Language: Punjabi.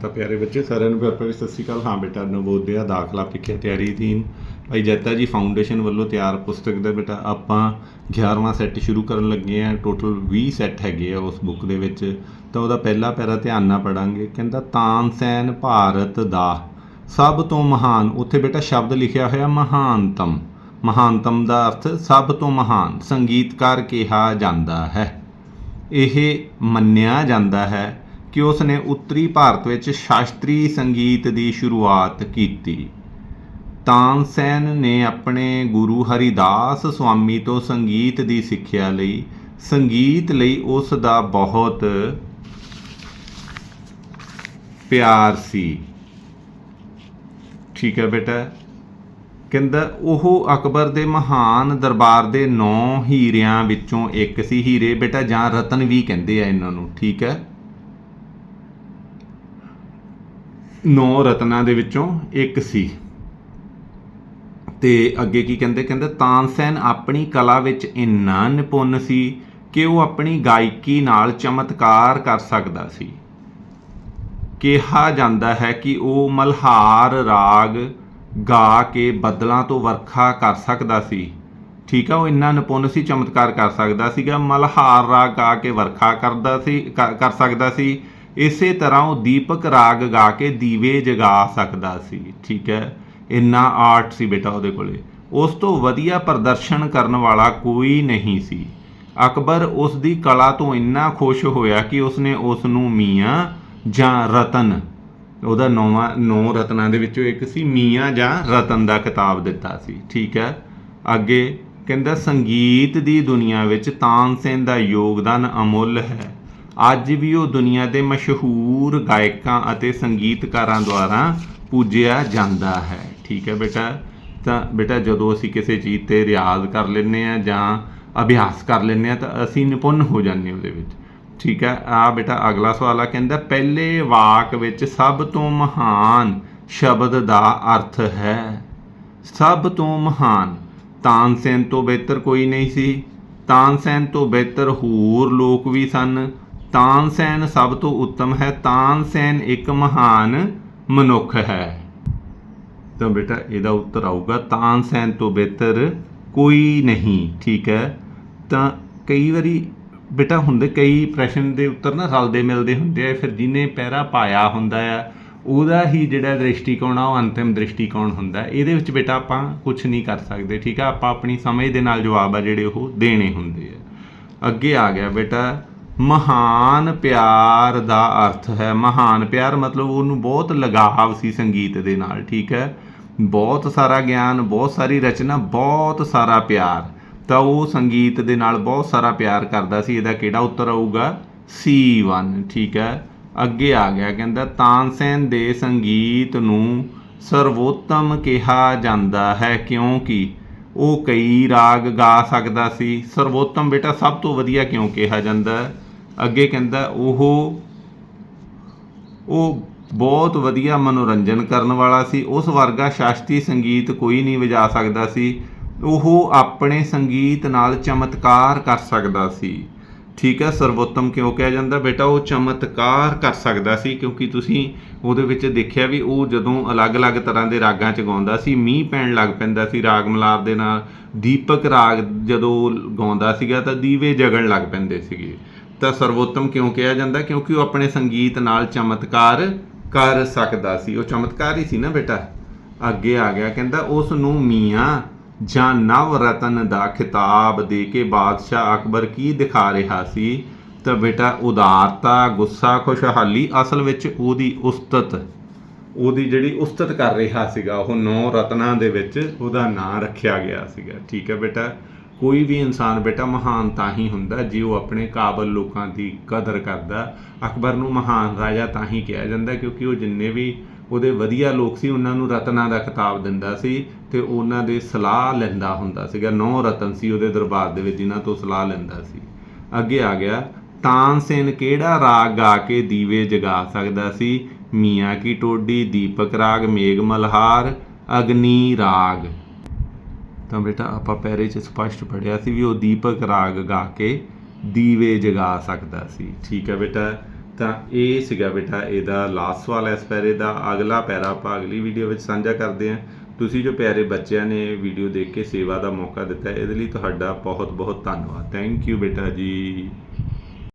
ਤਾਂ ਪਿਆਰੇ ਬੱਚੇ, ਸਾਰਿਆਂ ਨੂੰ ਪਿਆਰ ਭਰੀ ਸਤਿ ਸ਼੍ਰੀ ਅਕਾਲ। ਹਾਂ ਬੇਟਾ, ਨਵੋਦਿਆ ਦਾਖਲਾ ਪ੍ਰੀਖਿਆ ਤਿਆਰੀ ਅਧੀਨ ਭਾਈ ਜੈਤਾ ਜੀ ਫਾਊਂਡੇਸ਼ਨ ਵੱਲੋਂ ਤਿਆਰ ਪੁਸਤਕ ਦਾ ਬੇਟਾ, ਆਪਾਂ 11ਵਾਂ ਸੈੱਟ ਸ਼ੁਰੂ ਕਰਨ ਲੱਗੇ ਆ ਟੋਟਲ 20 ਸੈੱਟ ਹੈਗੇ ਆ ਉਸ ਬੁੱਕ ਦੇ ਵਿੱਚ। ਤਾਂ ਉਹਦਾ ਪਹਿਲਾ ਪੈਰਾ ਧਿਆਨ ਨਾਲ ਪੜਾਂਗੇ ਕਹਿੰਦਾ ਤਾਨਸੈਨ ਭਾਰਤ ਦਾ। ਸਭ ਤੋਂ ਮਹਾਨ, ਉੱਥੇ ਬੇਟਾ ਸ਼ਬਦ ਲਿਖਿਆ ਹੋਇਆ, ਮਹਾਨਤਮ। ਮਹਾਨਤਮ ਦਾ ਅਰਥ, ਸਭ ਤੋਂ ਮਹਾਨ, ਸੰਗੀਤਕਾਰ ਕਿਹਾ ਜਾਂਦਾ ਹੈ। ਇਹ ਮੰਨਿਆ ਜਾਂਦਾ ਹੈ। ਕਿ ਉਸ ਨੇ ਉੱਤਰੀ ਭਾਰਤ ਵਿੱਚ ਸ਼ਾਸਤਰੀ ਸੰਗੀਤ ਦੀ ਸ਼ੁਰੂਆਤ ਕੀਤੀ। ਤਾਨਸੈਨ ਨੇ ਆਪਣੇ ਗੁਰੂ ਹਰੀਦਾਸ ਸਵਾਮੀ ਤੋਂ ਸੰਗੀਤ ਦੀ ਸਿੱਖਿਆ ਲਈ, ਸੰਗੀਤ ਲਈ ਉਸ ਦਾ ਬਹੁਤ ਪਿਆਰ ਸੀ। ਠੀਕ ਹੈ ਬੇਟਾ। ਕਹਿੰਦਾ, ਉਹ ਅਕਬਰ ਦੇ ਮਹਾਨ ਦਰਬਾਰ ਦੇ ਨੌ ਹੀਰਿਆਂ ਵਿੱਚੋਂ ਇੱਕ ਸੀ ਹੀਰੇ। ਬੇਟਾ, ਜਾਂ ਰਤਨ ਵੀ ਕਹਿੰਦੇ ਆ ਇਹਨਾਂ ਨੂੰ। ਠੀਕ ਹੈ। ਨੌ ਰਤਨਾਂ ਦੇ ਵਿੱਚੋਂ ਇੱਕ ਸੀ। ਤੇ ਅੱਗੇ ਕੀ ਕਹਿੰਦੇ? ਕਹਿੰਦੇ ਤਾਨਸੈਨ ਆਪਣੀ ਕਲਾ ਵਿੱਚ ਇੰਨਾ ਨਿਪੁੰਨ ਸੀ ਕਿ ਉਹ ਆਪਣੀ ਗਾਇਕੀ ਨਾਲ ਚਮਤਕਾਰ ਕਰ ਸਕਦਾ ਸੀ। ਕਿਹਾ ਜਾਂਦਾ ਹੈ ਕਿ ਉਹ ਮਲਹਾਰ ਰਾਗ ਗਾ ਕੇ ਬੱਦਲਾਂ ਤੋਂ ਵਰਖਾ ਕਰ ਸਕਦਾ ਸੀ। ਠੀਕ ਆ, ਉਹ ਇੰਨਾ ਨਿਪੁੰਨ ਸੀ, ਚਮਤਕਾਰ ਕਰ ਸਕਦਾ ਸੀਗਾ। ਮਲਹਾਰ ਰਾਗ ਗਾ ਕੇ ਵਰਖਾ ਕਰਦਾ ਸੀ ਕਰ ਸਕਦਾ ਸੀ। ਇਸੇ ਤਰ੍ਹਾਂ ਉਹ ਦੀਪਕ ਰਾਗ ਗਾ ਕੇ ਦੀਵੇ ਜਗਾ ਸਕਦਾ ਸੀ। ਠੀਕ ਹੈ? ਇੰਨਾ ਆਰਟ ਸੀ ਬੇਟਾ ਉਹਦੇ ਕੋਲੇ। ਉਸ ਤੋਂ ਵਧੀਆ ਪ੍ਰਦਰਸ਼ਨ ਕਰਨ ਵਾਲਾ ਕੋਈ ਨਹੀਂ ਸੀ। ਅਕਬਰ ਉਸ ਦੀ ਕਲਾ ਤੋਂ ਇੰਨਾ ਖੁਸ਼ ਹੋਇਆ ਕਿ ਉਸਨੇ ਉਸ ਨੂੰ ਮੀਆਂ ਜਾਂ ਰਤਨ, ਉਹਦਾ ਨੌਵਾਂ, ਨੌ ਰਤਨਾਂ ਦੇ ਵਿੱਚੋਂ ਇੱਕ ਸੀ, ਮੀਆਂ ਜਾਂ ਰਤਨ ਦਾ ਕਿਤਾਬ ਦਿੱਤਾ ਸੀ। ਠੀਕ ਹੈ? ਅੱਗੇ ਕਹਿੰਦਾ, ਸੰਗੀਤ ਦੀ ਦੁਨੀਆ ਵਿੱਚ ਤਾਨਸੇਨ ਦਾ ਯੋਗਦਾਨ ਅਮੁੱਲ ਹੈ। ਅੱਜ ਵੀ ਉਹ ਦੁਨੀਆ ਦੇ ਮਸ਼ਹੂਰ ਗਾਇਕਾਂ ਅਤੇ ਸੰਗੀਤਕਾਰਾਂ ਦੁਆਰਾ ਪੂਜਿਆ ਜਾਂਦਾ ਹੈ। ਠੀਕ ਹੈ ਬੇਟਾ? ਤਾਂ ਬੇਟਾ, ਜਦੋਂ ਅਸੀਂ ਕਿਸੇ ਚੀਜ਼ ਤੇ ਰਿਆਜ਼ ਕਰ ਲੈਂਦੇ ਆ ਜਾਂ ਅਭਿਆਸ ਕਰ ਲੈਂਦੇ ਆ ਤਾਂ ਅਸੀਂ ਨਿਪੁੰਨ ਹੋ ਜਾਂਦੇ ਉਹਦੇ ਵਿੱਚ। ਠੀਕ ਹੈ? ਆ ਬੇਟਾ, ਅਗਲਾ ਸਵਾਲ ਆ, ਕਹਿੰਦਾ, ਪਹਿਲੇ ਵਾਕ ਵਿੱਚ ਸਭ ਤੋਂ ਮਹਾਨ ਸ਼ਬਦ ਦਾ ਅਰਥ ਹੈ। ਸਭ ਤੋਂ ਮਹਾਨ। ਤਾਨਸੈਨ ਤੋਂ ਬਿਹਤਰ ਕੋਈ ਨਹੀਂ ਸੀ। ਤਾਨਸੈਨ ਤੋਂ ਬਿਹਤਰ ਹੋਰ ਲੋਕ ਵੀ ਸਨ। ਤਾਨਸੈਨ ਸਭ ਤੋਂ ਉੱਤਮ ਹੈ। ਤਾਨਸੈਨ ਇੱਕ ਮਹਾਨ ਮਨੁੱਖ ਹੈ। ਤਾਂ ਬੇਟਾ ਇਹਦਾ ਉੱਤਰ ਆਊਗਾ, ਤਾਨਸੈਨ ਤੋਂ ਬਿਹਤਰ ਕੋਈ ਨਹੀਂ, ਠੀਕ ਹੈ। ਤਾਂ ਕਈ ਵਾਰੀ ਬੇਟਾ ਹੁੰਦੇ, ਕਈ ਪ੍ਰਸ਼ਨ ਦੇ ਉੱਤਰ ਨਾ ਰਲਦੇ ਮਿਲਦੇ ਹੁੰਦੇ ਆ, ਫਿਰ ਜਿਹਨੇ ਪਹਿਰਾ ਪਾਇਆ ਹੁੰਦਾ ਆ, ਉਹਦਾ ਹੀ ਜਿਹੜਾ ਦ੍ਰਿਸ਼ਟੀਕੋਣ ਆ, ਉਹ ਅੰਤਿਮ ਦ੍ਰਿਸ਼ਟੀਕੋਣ ਹੁੰਦਾ। ਇਹਦੇ ਵਿੱਚ ਬੇਟਾ ਆਪਾਂ ਕੁਝ ਨਹੀਂ ਕਰ ਸਕਦੇ, ਠੀਕ ਆ। ਆਪਾਂ ਆਪਣੀ ਸਮਝ ਦੇ ਨਾਲ ਜਵਾਬ ਆ ਜਿਹੜੇ ਉਹ ਦੇਣੇ ਹੁੰਦੇ ਆ। ਅੱਗੇ ਆ ਗਿਆ ਬੇਟਾ ਮਹਾਨ ਪਿਆਰ ਦਾ ਅਰਥ ਹੈ। ਮਹਾਨ ਪਿਆਰ ਮਤਲਬ ਉਹਨੂੰ ਬਹੁਤ ਲਗਾਵ ਸੀ ਸੰਗੀਤ ਦੇ ਨਾਲ, ਠੀਕ ਹੈ? ਬਹੁਤ ਸਾਰਾ ਗਿਆਨ, ਬਹੁਤ ਸਾਰੀ ਰਚਨਾ, ਬਹੁਤ ਸਾਰਾ ਪਿਆਰ। ਤਾਂ ਉਹ ਸੰਗੀਤ ਦੇ ਨਾਲ ਬਹੁਤ ਸਾਰਾ ਪਿਆਰ ਕਰਦਾ ਸੀ। ਇਹਦਾ ਕਿਹੜਾ ਉੱਤਰ ਆਊਗਾ? C1 ਠੀਕ ਹੈ? ਅੱਗੇ ਆ ਗਿਆ, ਕਹਿੰਦਾ ਤਾਨਸੈਨ ਦੇ ਸੰਗੀਤ ਨੂੰ ਸਰਵੋਤਮ ਕਿਹਾ ਜਾਂਦਾ ਹੈ, ਕਿਉਂਕਿ ਉਹ ਕਈ ਰਾਗ ਗਾ ਸਕਦਾ ਸੀ। ਸਰਵੋਤਮ ਬੇਟਾ ਸਭ ਤੋਂ ਵਧੀਆ ਕਿਉਂ ਕਿਹਾ ਜਾਂਦਾ? ਹੈ? ਅੱਗੇ ਕਹਿੰਦਾ ਉਹ ਉਹ ਬਹੁਤ ਵਧੀਆ ਮਨੋਰੰਜਨ ਕਰਨ ਵਾਲਾ ਸੀ। ਉਸ ਵਰਗਾ ਸ਼ਾਸਤਰੀ ਸੰਗੀਤ ਕੋਈ ਨਹੀਂ ਵਜਾ ਸਕਦਾ ਸੀ। ਉਹ ਆਪਣੇ ਸੰਗੀਤ ਨਾਲ ਚਮਤਕਾਰ ਕਰ ਸਕਦਾ ਸੀ। ਠੀਕ ਹੈ, ਸਰਵੋਤਮ ਕਿਉਂ ਕਿਹਾ ਜਾਂਦਾ? ਬੇਟਾ, ਉਹ ਚਮਤਕਾਰ ਕਰ ਸਕਦਾ ਸੀ ਕਿਉਂਕਿ ਤੁਸੀਂ ਉਹਦੇ ਵਿੱਚ ਦੇਖਿਆ ਵੀ ਉਹ ਜਦੋਂ ਅਲੱਗ-ਅਲੱਗ ਤਰ੍ਹਾਂ ਦੇ ਰਾਗਾਂ 'ਚ ਗਾਉਂਦਾ ਸੀ, ਮੀਂਹ ਪੈਣ ਲੱਗ ਪੈਂਦਾ ਸੀ ਰਾਗ ਮਲਾਪ ਦੇ ਨਾਲ। ਦੀਪਕ ਰਾਗ ਜਦੋਂ ਗਾਉਂਦਾ ਸੀਗਾ ਤਾਂ ਦੀਵੇ ਜਗਣ ਲੱਗ ਪੈਂਦੇ ਸੀਗੇ। ਤਾਂ ਸਰਵੋਤਮ ਕਿਉਂ ਕਿਹਾ ਜਾਂਦਾ? ਕਿਉਂਕਿ ਉਹ ਆਪਣੇ ਸੰਗੀਤ ਨਾਲ ਚਮਤਕਾਰ ਕਰ ਸਕਦਾ ਸੀ। ਉਹ ਚਮਤਕਾਰ ਹੀ ਸੀ ਨਾ ਬੇਟਾ? ਅੱਗੇ ਆ ਗਿਆ, ਕਹਿੰਦਾ ਉਸ ਨੂੰ ਮੀਆਂ ਜਾਂ ਨਵ ਰਤਨ ਦਾ ਖਿਤਾਬ ਦੇ ਕੇ ਬਾਦਸ਼ਾਹ ਅਕਬਰ ਕੀ ਦਿਖਾ ਰਿਹਾ ਸੀ? ਤਾਂ ਬੇਟਾ, ਉਦਾਰਤਾ, ਗੁੱਸਾ, ਖੁਸ਼ਹਾਲੀ ਅਸਲ ਵਿੱਚ ਉਹਦੀ ਉਸਤਤ, ਉਹਦੀ ਜਿਹੜੀ ਉਸਤਤ ਕਰ ਰਿਹਾ ਸੀਗਾ, ਉਹ ਨੌ ਰਤਨਾਂ ਦੇ ਵਿੱਚ ਉਹਦਾ ਨਾਂ ਰੱਖਿਆ ਗਿਆ ਸੀਗਾ। ਠੀਕ ਹੈ ਬੇਟਾ? ਕੋਈ ਵੀ ਇਨਸਾਨ ਬੇਟਾ ਮਹਾਨ ਤਾਂ ਹੀ ਹੁੰਦਾ ਜੇ ਉਹ ਆਪਣੇ ਕਾਬਲ ਲੋਕਾਂ ਦੀ ਕਦਰ ਕਰਦਾ। ਅਕਬਰ ਨੂੰ ਮਹਾਨ ਰਾਜਾ ਤਾਂ ਹੀ ਕਿਹਾ ਜਾਂਦਾ ਕਿਉਂਕਿ ਉਹ ਜਿੰਨੇ ਵੀ ਉਹਦੇ ਵਧੀਆ ਲੋਕ ਸੀ, ਉਹਨਾਂ ਨੂੰ ਰਤਨਾਂ ਦਾ ਖਿਤਾਬ ਦਿੰਦਾ ਸੀ ਤੇ ਉਹਨਾਂ ਦੇ ਸਲਾਹ ਲੈਂਦਾ ਹੁੰਦਾ ਸੀਗਾ। ਨੌ ਰਤਨ ਸੀ ਉਹਦੇ ਦਰਬਾਰ ਦੇ ਵਿੱਚ ਜਿਨ੍ਹਾਂ ਤੋਂ ਸਲਾਹ ਲੈਂਦਾ ਸੀ। ਅੱਗੇ ਆ ਗਿਆ ਤਾਨਸੇਨ ਕਿਹੜਾ ਰਾਗ ਗਾ ਕੇ ਦੀਵੇ ਜਗਾ ਸਕਦਾ ਸੀ? ਮੀਆਂ ਕੀ ਟੋਡੀ, ਦੀਪਕ ਰਾਗ ਮੇਘ ਮਲਹਾਰ, ਅਗਨੀ ਰਾਗ। ਤਾਂ ਬੇਟਾ ਆਪਾਂ ਪੈਰੇ 'ਚ ਸਪਸ਼ਟ ਪੜਿਆ ਸੀ ਵੀ ਉਹ ਦੀਪਕ ਰਾਗ ਗਾ ਕੇ ਦੀਵੇ ਜਗਾ ਸਕਦਾ ਸੀ। ਠੀਕ ਹੈ ਬੇਟਾ? ਤਾਂ ਇਹ ਸੀਗਾ ਬੇਟਾ ਇਹਦਾ ਲਾਸਟ ਸਵਾਲ ਹੈ ਇਸ ਪੈਰੇ ਦਾ। ਅਗਲਾ ਪੈਰਾ ਆਪਾਂ ਅਗਲੀ ਵੀਡੀਓ ਵਿੱਚ ਸਾਂਝਾ ਕਰਦੇ ਹਾਂ। ਤੁਸੀਂ ਜੋ ਪਿਆਰੇ ਬੱਚਿਆਂ ਨੇ ਵੀਡੀਓ ਦੇਖ ਕੇ ਸੇਵਾ ਦਾ ਮੌਕਾ ਦਿੱਤਾ, ਇਹਦੇ ਲਈ ਤੁਹਾਡਾ ਬਹੁਤ ਬਹੁਤ ਧੰਨਵਾਦ। ਥੈਂਕ ਯੂ ਬੇਟਾ ਜੀ।